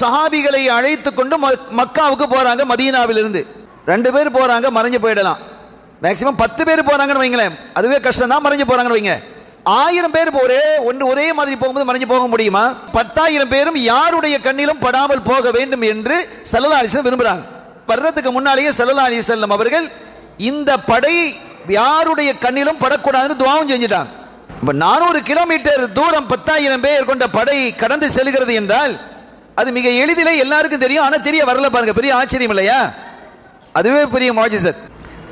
சஹாபிகளை அழைத்து கொண்டு மக்- மக்காவுக்கு போறாங்க மதீனாவிலிருந்து. ரெண்டு பேர் போறாங்க மறைஞ்சு போயிடலாம். மேக்சிமம் பத்து பேர் போறாங்கன்னு வைங்களேன். அதுவே கஷ்டம் தான் மறைஞ்சு போறாங்கன்னு வைங்க. ஆயிரம் பேர் ஒரே ஒன்று ஒரே மாதிரி போகும்போது மறைஞ்சு போக முடியுமா? பத்தாயிரம் பேரும் யாருடைய கண்ணிலும் படாமல் போக வேண்டும் என்று சல்லல்லா அலிஸ்லம் விரும்புகிறாங்க வர்றதுக்கு முன்னாலேயே சல்லல்லா அலிசல்லம் அவர்கள் இந்த படை யாருடைய கண்ணிலும் படக்கூடாதுன்னு துவாவும் செஞ்சுட்டாங்க. இப்போ நானூறு கிலோமீட்டர் தூரம் பத்தாயிரம் பேர் கொண்ட படை கடந்து செல்கிறது என்றால் அது மிக எளிதில் எல்லாருக்கும் தெரியும் ஆனால் தெரிய வரல பாருங்க. பெரிய ஆச்சரியம் இல்லையா? அதுவே பெரிய மாஜிசத்.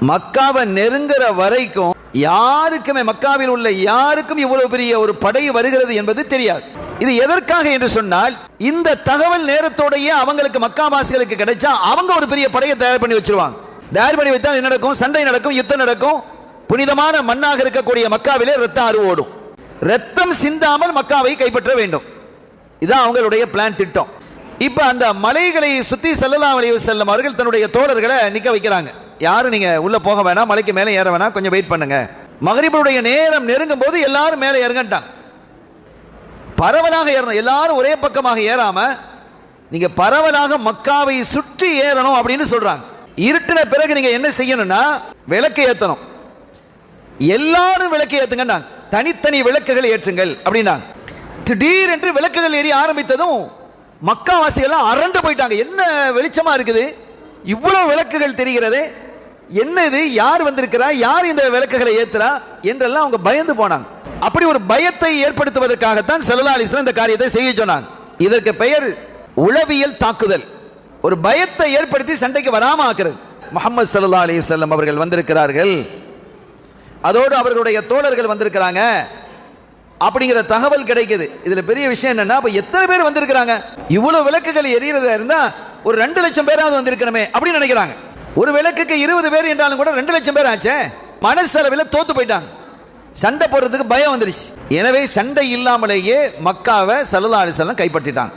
மக்காவை நெருங்குற வரைக்கும் யாருக்குமே மக்காவில் உள்ள யாருக்கும் இவ்வளவு பெரிய ஒரு படை வருகிறது என்பது தெரியாது. இது எதற்காக என்று சொன்னால் இந்த தகவல் நேரத்தோடையே அவங்களுக்கு மக்காவாசிகளுக்கு கிடைச்சா அவங்க ஒரு பெரிய படையை தயார் பண்ணி வச்சிருவாங்க. தயார் பண்ணி வைத்தால் என்ன நடக்கும்? சண்டை நடக்கும் யுத்தம் நடக்கும். புனிதமான மண்ணாக இருக்கக்கூடிய மக்காவிலே ரத்தம் ஆறு ஓடும். ரத்தம் சிந்தாமல் மக்காவை கைப்பற்ற வேண்டும். இதுதான் அவங்களுடைய பிளான் திட்டம். இப்போ அந்த மலைகளை சுற்றி செல்லலாம் அலைஹி செல்லும் அவர்கள் தன்னுடைய தோழர்களை நிற்க வைக்கிறாங்க. யாரும் நீங்கள் உள்ளே போக வேணாம் மலைக்கு மேலே ஏற வேணாம் கொஞ்சம் வெயிட் பண்ணுங்க. மகரிபனுடைய நேரம் நெருங்கும் போது எல்லாரும் மேலே இறங்கட்டான். பரவலாக ஏறணும் எல்லாரும் ஒரே பக்கமாக ஏறாமல் நீங்கள் பரவலாக மக்காவை சுற்றி ஏறணும் அப்படின்னு சொல்கிறாங்க இருட்டின பிறகு நீங்கள் என்ன செய்யணும்னா விளக்கு ஏற்றணும் எல்லாரும் விளக்கு ஏற்றுங்கன்னாங்க தனித்தனி விளக்குகள் ஏற்றுங்கள் அப்படின்னாங்க. திடீரென்று விளக்குகள் ஏறி ஆரம்பித்ததும் மக்காவாசிகள்லாம் அரண்டு போயிட்டாங்க. என்ன வெளிச்சமாக இருக்குது? இவ்வளோ விளக்குகள் தெரிகிறது. என்ன இது யார் வந்திருக்கிறா? யார் இந்த விளக்குகளை ஏற்றுறா என்றெல்லாம் அவங்க பயந்து போனாங்க. அப்படி ஒரு பயத்தை ஏற்படுத்துவதற்காகத்தான் செல்லல்லா அலிஸ்லாம் இந்த காரியத்தை செய்ய சொன்னாங்க. இதற்கு பெயர் உளவியல் தாக்குதல். ஒரு பயத்தை ஏற்படுத்தி சண்டைக்கு வராமல் ஆக்குறது. முகமது சல்லா அலி அவர்கள் வந்திருக்கிறார்கள். அதோடு அவர்களுடைய தோழர்கள் வந்திருக்கிறாங்க. அப்படிங்கிற தகவல் கிடைக்குது. இதில் பெரிய விஷயம் என்னன்னா இப்போ எத்தனை பேர் வந்திருக்கிறாங்க? இவ்வளோ விளக்குகள் எரியறதா இருந்தால் ஒரு ரெண்டு லட்சம் பேராவது வந்திருக்கணுமே அப்படின்னு நினைக்கிறாங்க. ஒரு விளக்குக்கு இருபது பேர் என்றாலும் கூட ரெண்டு லட்சம் பேர் ஆச்சே? மனசளவில் தோத்து போயிட்டாங்க. சண்டை போடுறதுக்கு பயம் வந்துருச்சு. எனவே சண்டை இல்லாமலேயே மக்காவை சல்லா அலிசல்லாம் கைப்பற்றிட்டாங்க.